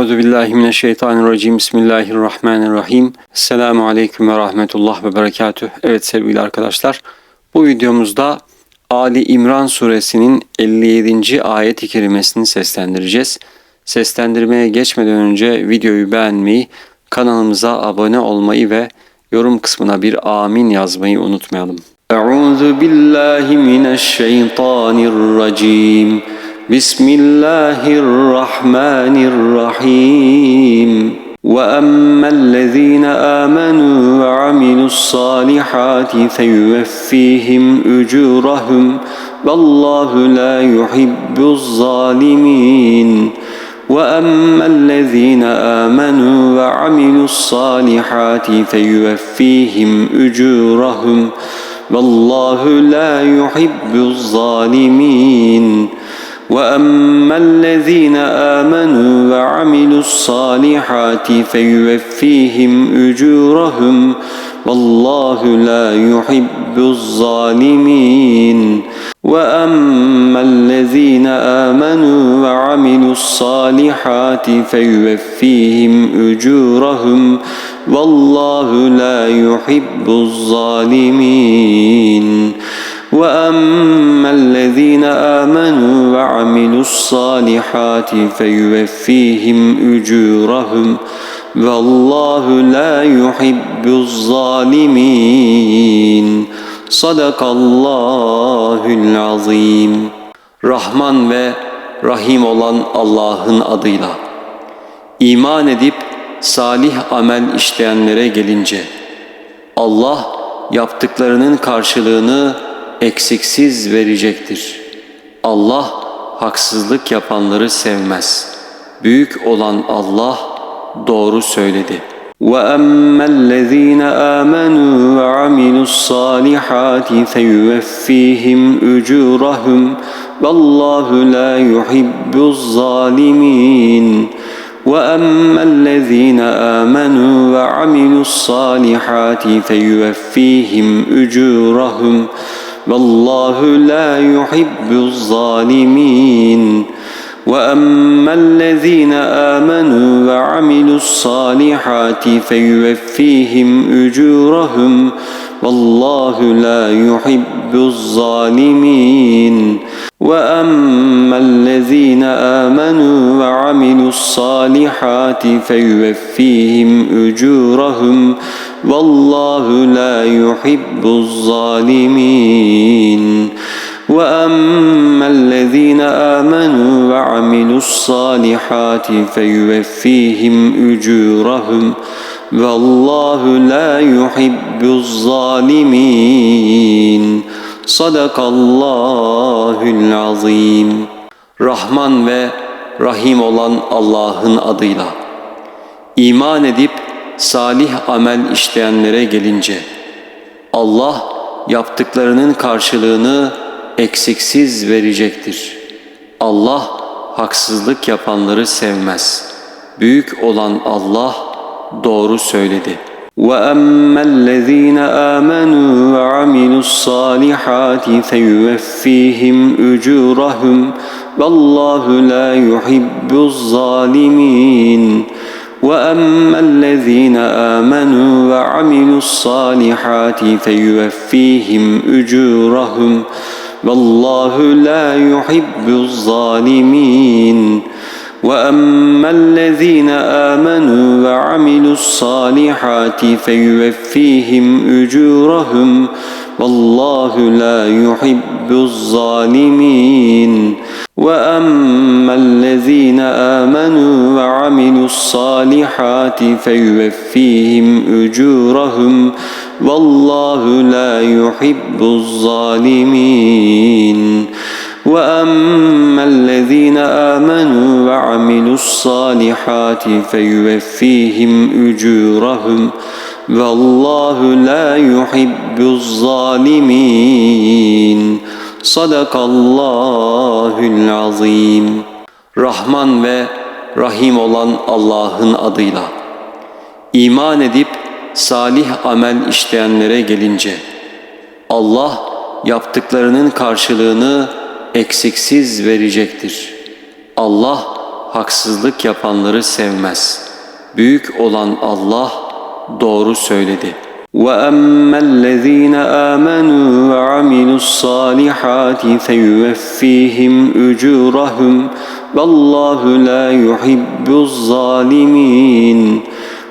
Euzu billahi mineşşeytanirracim. Bismillahirrahmanirrahim. Selamun aleyküm ve rahmetullah ve berekatüh. Evet sevgili arkadaşlar, bu videomuzda Ali İmran suresinin 57. ayet-i kerimesini seslendireceğiz. Seslendirmeye geçmeden önce videoyu beğenmeyi, kanalımıza abone olmayı ve yorum kısmına bir amin yazmayı unutmayalım. Euzu billahi mineşşeytanirracim. بسم الله الرحمن الرحيم واما الذين امنوا وعملوا الصالحات فيوفيهم اجورهم والله لا يحب الظالمين واما الذين امنوا وعملوا الصالحات فيوفيهم اجورهم والله لا يحب الظالمين واما الذين امنوا وعملوا الصالحات فيوفيهم اجورهم والله لا يحب الظالمين واما الذين امنوا وعملوا الصالحات فيوفيهم اجورهم والله لا يحب الظالمين واما الذين امنوا وعملوا الصالحات فيوفيهم اجورهم والله لا يحب الظالمين صدق الله العظيم Rahman ve Rahim olan Allah'ın adıyla iman edip salih amel işleyenlere gelince Allah yaptıklarının karşılığını eksiksiz verecektir. Allah haksızlık yapanları sevmez. Büyük olan Allah doğru söyledi. وَأَمَّا الَّذ۪ينَ آمَنُوا وَعَمِلُوا الصَّالِحَاتِ فَيُوَفِّيهِمْ أُجُورَهُمْ وَاللّٰهُ لَا يُحِبُّ الظَّالِمِينَ وَأَمَّا الَّذ۪ينَ آمَنُوا وَعَمِلُوا الصَّالِحَاتِ فَيُوَفِّيهِمْ أُجُورَهُمْ والله لا يحب الظالمين. وأما الذين آمنوا وعملوا الصالحات فيوفيهم أجورهم والله لا يحب الظالمين. وأما الذين آمنوا وعملوا الصالحات فيوفيهم أجورهم والله لا يحب الظالمين واما الذين امنوا وعملوا الصالحات فيوفيهم اجورهم والله لا يحب الظالمين صدق الله العظيم Rahman ve Rahim olan Allah'ın adıyla iman edip salih amel işleyenlere gelince Allah yaptıklarının karşılığını eksiksiz verecektir. Allah haksızlık yapanları sevmez. Büyük olan Allah doğru söyledi. وَأَمَّا الَّذ۪ينَ آمَنُوا وَعَمِلُوا الصَّالِحَاتِ فَيُوَفِّيهِمْ أُجُورَهُمْ وَاللّٰهُ لَا يُحِبُّ الظَّالِمِينَ وأما الذين آمنوا وعملوا الصالحات فيوفيهم أجورهم والله لا يحب الظالمين. وأما الذين آمنوا وعملوا الصالحات فيوفيهم أجورهم والله لا يحب الظالمين. وأما الذين آمنوا وعملوا الصالحات فيوفيهم أجورهم والله لا يحب الظالمين. وأما الذين آمنوا وعملوا الصالحات فيوفيهم أجورهم والله لا يحب الظالمين. Sadakallahül azim. Rahman ve Rahim olan Allah'ın adıyla iman edip salih amel işleyenlere gelince Allah yaptıklarının karşılığını eksiksiz verecektir. Allah haksızlık yapanları sevmez. Büyük olan Allah doğru söyledi. وَأَمَّا الَّذ۪ينَ آمَنُوا وَعَمِلُوا الصَّالِحَاتِ فَيُوَفِّيهِمْ أُجُورَهُمْ وَاللّٰهُ لَا يُحِبُّ الظَّالِمِينَ.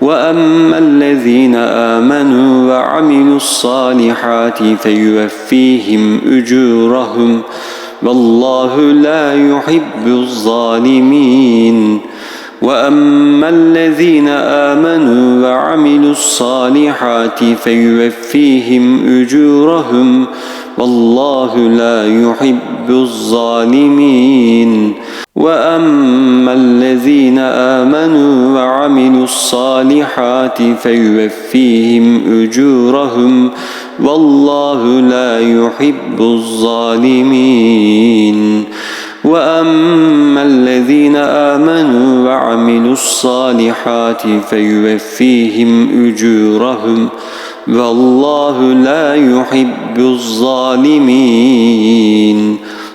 وَأَمَّا الَّذ۪ينَ آمَنُوا وَعَمِلُوا الصَّالِحَاتِ فَيُوَفِّيهِمْ أُجُورَهُمْ وَاللّٰهُ لَا يُحِبُّ الظَّالِمِينَ. وَأَمَّا الَّذ۪ينَ آمَنُوا وَعَمِلُوا الصَّالِحَاتِ فَيُوَفِّيهِمْ أُجُورَهُمْ وَاللّٰهُ لَا يُحِبُّ الظَّالِمِينَ وَأَمَّا الَّذ۪ينَ آمَنُوا وَعَمِلُوا الصَّالِحَاتِ فَيُوَفِّيهِمْ أُجُورَهُمْ وَاللّٰهُ لَا يُحِبُّ الظَّالِمِينَ وَأَمَّا الَّذ۪ينَ آمَنُوا وَعَمِلُوا الصَّالِحَاتِ فَيُوَفِّيهِمْ أُجُورَهُمْ وَاللّٰهُ لَا يُحِبُّ الظَّالِمِينَ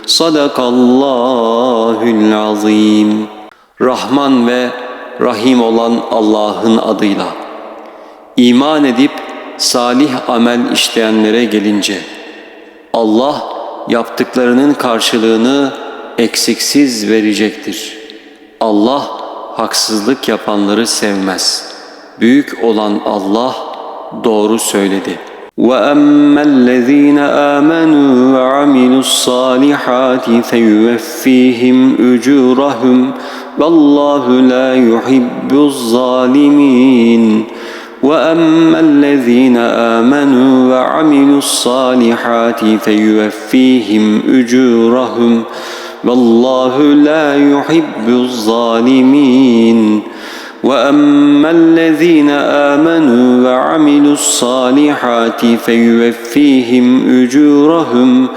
Sadakallahül azim. Rahman ve Rahim olan Allah'ın adıyla. İman edip salih amel işleyenlere gelince Allah yaptıklarının karşılığını eksiksiz verecektir. Allah haksızlık yapanları sevmez. Büyük olan Allah doğru söyledi.'' وَأَمَّا الَّذ۪ينَ آمَنُوا وَعَمِلُوا الصَّالِحَاتِ فَيُوَفِّيهِمْ أُجُورَهُمْ وَاللّٰهُ لَا يُحِبُّ الظَّالِمِينَ وَأَمَّا الَّذ۪ينَ آمَنُوا وَعَمِلُوا الصَّالِحَاتِ فَيُوَفِّيهِمْ أُجُورَهُمْ وَاللّٰهُ لَا يُحِبُّ الظَّالِمِينَ. وَأَمَّا الَّذ۪ينَ آمَنُوا وَعَمِلُوا الصَّالِحَاتِ فَيُوَفِّيهِمْ أُجُورَهُمْ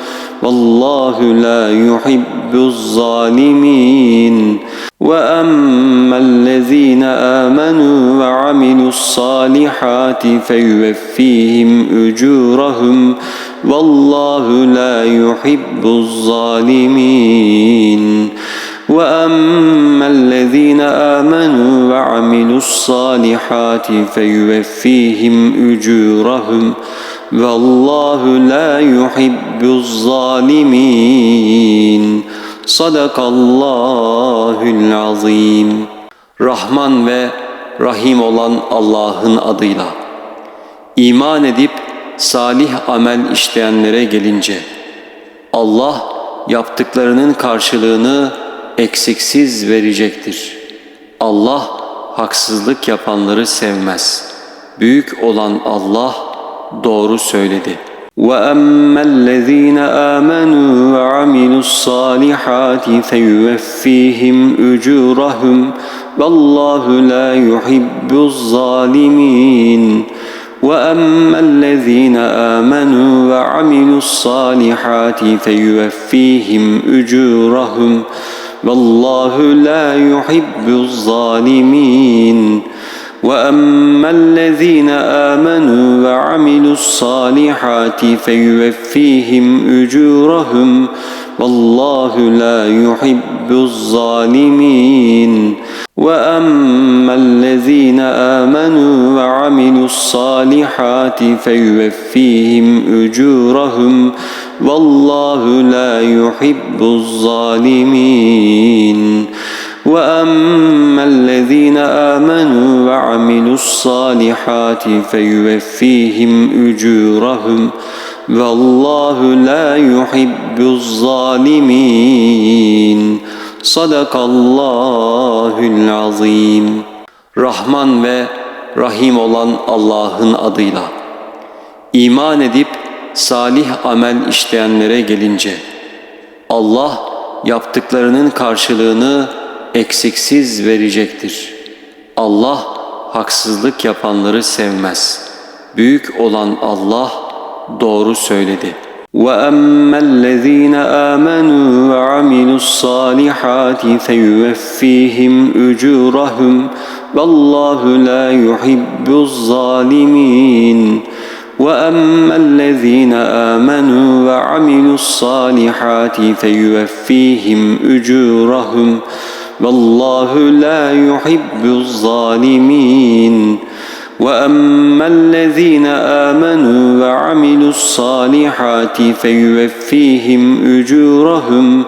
وَاللّٰهُ لَا يُحِبُّ الظَّالِمِينَ. وَأَمَّا الَّذ۪ينَ آمَنُوا وَعَمِلُوا الصَّالِحَاتِ فَيُوَفِّيهِمْ أُجُورَهُمْ وَاللّٰهُ لَا يُحِبُّ الظَّالِمِينَ وَأَمَّا الَّذ۪ينَ آمَنُوا وَعَمِلُوا الصَّالِحَاتِ فَيُوَفِّيهِمْ أُجُورَهُمْ وَاللّٰهُ لَا يُحِبُّ الظَّالِمِينَ Sadakallahül azim. Rahman ve Rahim olan Allah'ın adıyla. İman edip salih amel işleyenlere gelince Allah yaptıklarının karşılığını eksiksiz verecektir. Allah haksızlık yapanları sevmez. Büyük olan Allah doğru söyledi. وَأَمَّا الَّذ۪ينَ آمَنُوا وَعَمِلُوا الصَّالِحَاتِ فَيُوَفِّيهِمْ أُجُورَهُمْ وَاللّٰهُ لَا يُحِبُّ الظَّالِمِينَ وَأَمَّا الَّذ۪ينَ آمَنُوا وَعَمِلُوا الصَّالِحَاتِ فَيُوَفِّيهِمْ أُجُورَهُمْ وَاللّٰهُ لَا يُحِبُّ الظَّالِمِينَ وَأَمَّا الَّذ۪ينَ آمَنُوا وَعَمِلُوا الصَّالِحَاتِ فَيُوَفِّيهِمْ أُجُورَهُمْ وَاللّٰهُ لَا يُحِبُّ الظَّالِمِينَ وَأَمَّا الَّذ۪ينَ آمَنُوا وَعَمِلُوا الصَّالِحَاتِ فَيُوَفِّيهِمْ أُجُورَهُمْ وَاللّٰهُ لَا يُحِبُّ الظَّالِمِينَ وَأَمَّا الَّذ۪ينَ آمَنُوا وَعَمِلُوا الصَّالِحَاتِ فَيُوَفِّيهِمْ أُجُورَهُمْ وَاللّٰهُ لَا يُحِبُّ الظَّالِمِينَ Sadakallahül azim. Rahman ve Rahim olan Allah'ın adıyla. İman edip salih amel işleyenlere gelince Allah yaptıklarının karşılığını eksiksiz verecektir. Allah haksızlık yapanları sevmez. Büyük olan Allah doğru söyledi.'' وَأَمَّا الَّذ۪ينَ آمَنُوا وَعَمِلُوا الصَّالِحَاتِ فَيُوَفِّيهِمْ أُجُورَهُمْ وَاللّٰهُ لَا يُحِبُّ الظَّالِمِينَ وَأَمَّا الَّذ۪ينَ آمَنُوا وَعَمِلُوا الصَّالِحَاتِ فَيُوَفِّيهِمْ أُجُورَهُمْ والله لا يحب الظالمين. وأما الذين آمنوا وعملوا الصالحات فيوفيهم أجورهم.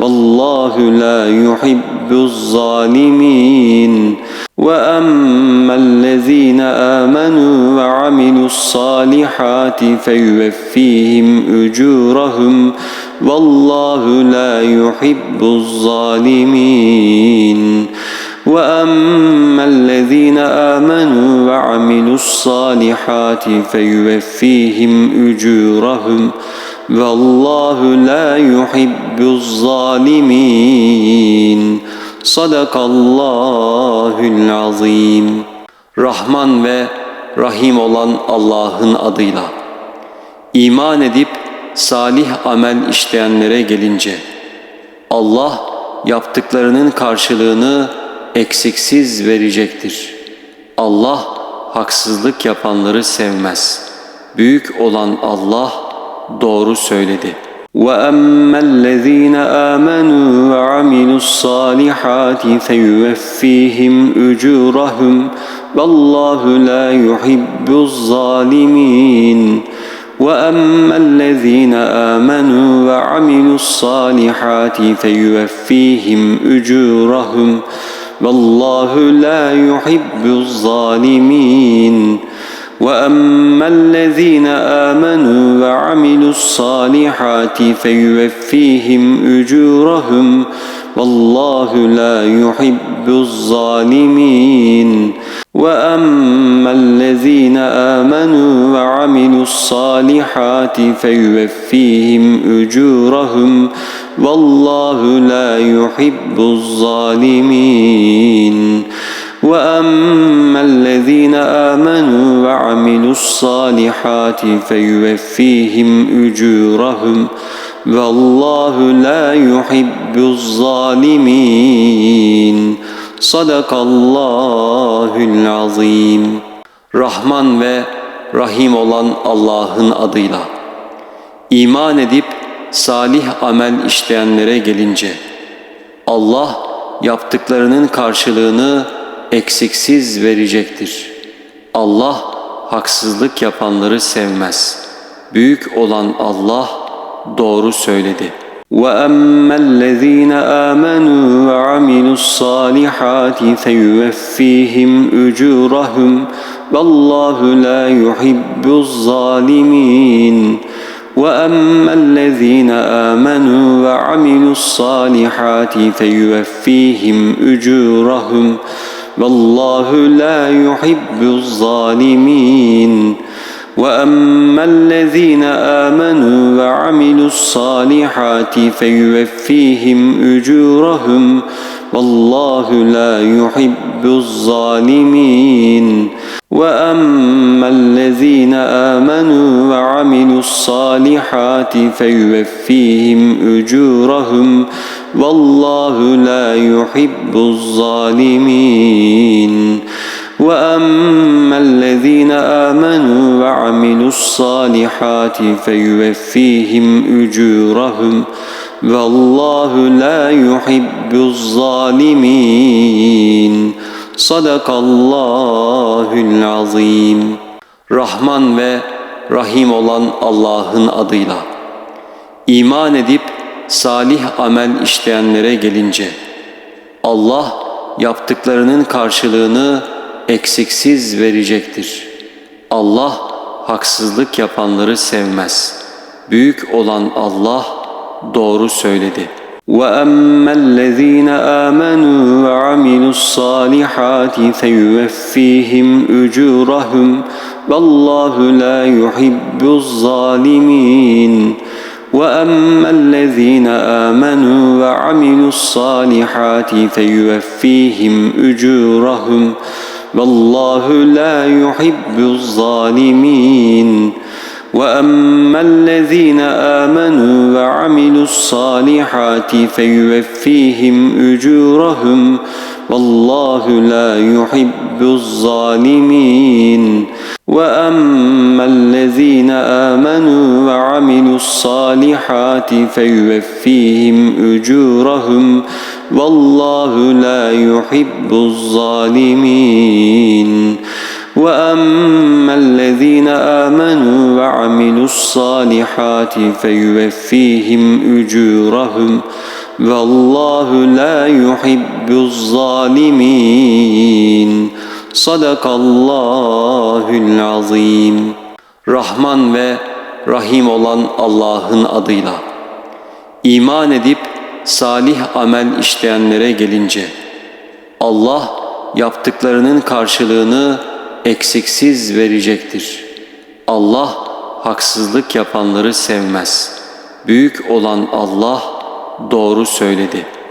والله لا يحب الظالمين. وأما الذين آمنوا وعملوا الصالحات فيوفيهم اجورهم والله لا يحب الظالمين واما الذين امنوا وعملوا الصالحات فيوفيهم اجورهم والله لا يحب الظالمين صدق الله العظيم Rahman ve Rahim olan Allah'ın adıyla iman edip salih amel işleyenlere gelince Allah yaptıklarının karşılığını eksiksiz verecektir. Allah haksızlık yapanları sevmez. Büyük olan Allah doğru söyledi. وَأَمَّا الَّذ۪ينَ آمَنُوا وَعَمِلُوا الصَّالِحَاتِ فَيُوَفِّيهِمْ أُجُورَهُمْ وَاللّٰهُ لَا يُحِبُّ الظَّالِمِينَ. وَأَمَّا الَّذ۪ينَ آمَنُوا وَعَمِلُوا الصَّالِحَاتِ فَيُوَفِّيهِمْ أُجُورَهُمْ. وَاللّٰهُ لَا يُحِبُّ الظَّالِمِينَ. وَأَمَّا الَّذ۪ينَ آمَنُوا وَعَمِلُوا الصَّالِحَاتِ فَيُوَفِّيهِمْ أُجُورَهُمْ. وَاللّٰهُ لَا يُحِبُّ الظَّالِمِينَ. وَأَمَّا الَّذ۪ينَ آمَنُوا وَعَمِلُوا الصَّالِحَاتِ فَيُوَفِّيهِمْ أُجُورَهُمْ وَاللّٰهُ لَا يُحِبُّ الظَّالِمِينَ وَأَمَّا الَّذ۪ينَ آمَنُوا وَعَمِلُوا الصَّالِحَاتِ فَيُوَفِّيهِمْ أُجُورَهُمْ وَاللّٰهُ لَا يُحِبُّ الظَّالِمِينَ Sadakallahül azim. Rahman ve Rahim olan Allah'ın adıyla. İman edip salih amel işleyenlere gelince Allah yaptıklarının karşılığını eksiksiz verecektir. Allah haksızlık yapanları sevmez. Büyük olan Allah doğru söyledi.'' وَأَمَّا الَّذ۪ينَ آمَنُوا وَعَمِلُوا الصَّالِحَاتِ فَيُوَفِّيهِمْ أُجُورَهُمْ وَاللّٰهُ لَا يُحِبُّ الظَّالِمِينَ وَأَمَّا الَّذ۪ينَ آمَنُوا وَعَمِلُوا الصَّالِحَاتِ فَيُوَفِّيهِمْ أُجُورَهُمْ وَاللّٰهُ لَا يُحِبُّ الظَّالِمِينَ وَأَمَّا الَّذ۪ينَ آمَنُوا وَعَمِلُوا الصَّالِحَاتِ فَيُوَفِّيهِمْ أُجُورَهُمْ وَاللّٰهُ لَا يُحِبُّ الظَّالِمِينَ وَأَمَّا الَّذ۪ينَ آمَنُوا وَعَمِلُوا الصَّالِحَاتِ فَيُوَفِّيهِمْ أُجُورَهُمْ وَاللّٰهُ لَا يُحِبُّ الظَّالِمِينَ وَأَمَّا الَّذ۪ينَ آمَنُوا وَعَمِلُوا الصَّالِحَاتِ فَيُوَفِّيهِمْ أُجُورَهُمْ وَاللّٰهُ لَا يُحِبُّ الظَّالِمِينَ صَدَقَ اللّٰهُ الْعَظِيمُ Rahman ve Rahim olan Allah'ın adıyla iman edip salih amel işleyenlere gelince Allah yaptıklarının karşılığını eksiksiz verecektir. Allah haksızlık yapanları sevmez. Büyük olan Allah doğru söyledi. وَأَمَّا الَّذ۪ينَ آمَنُوا وَعَمِلُوا الصَّالِحَاتِ فَيُوَفِّيهِمْ أُجُورَهُمْ وَاللّٰهُ لَا يُحِبُّ الظَّالِمِينَ وَأَمَّا الَّذ۪ينَ آمَنُوا وَعَمِلُوا الصَّالِحَاتِ فَيُوَفِّيهِمْ أُجُورَهُمْ وَاللّٰهُ لَا يُحِبُّ الظَّالِمِينَ. وَأَمَّا الَّذ۪ينَ آمَنُوا وَعَمِلُوا الصَّالِحَاتِ فَيُوَفِّيهِمْ أُجُورَهُمْ وَاللّٰهُ لَا يُحِبُّ الظَّالِمِينَ. وأما الذين آمنوا وعملوا الصالحات فيوفيهم أجورهم والله لا يحب الظالمين. وأما الذين آمنوا وعملوا الصالحات فيوفيهم أجورهم والله لا يحب الظالمين. Sadakallahül azim. Rahman ve Rahim olan Allah'ın adıyla. İman edip salih amel işleyenlere gelince Allah yaptıklarının karşılığını eksiksiz verecektir. Allah haksızlık yapanları sevmez. Büyük olan Allah doğru söyledi.''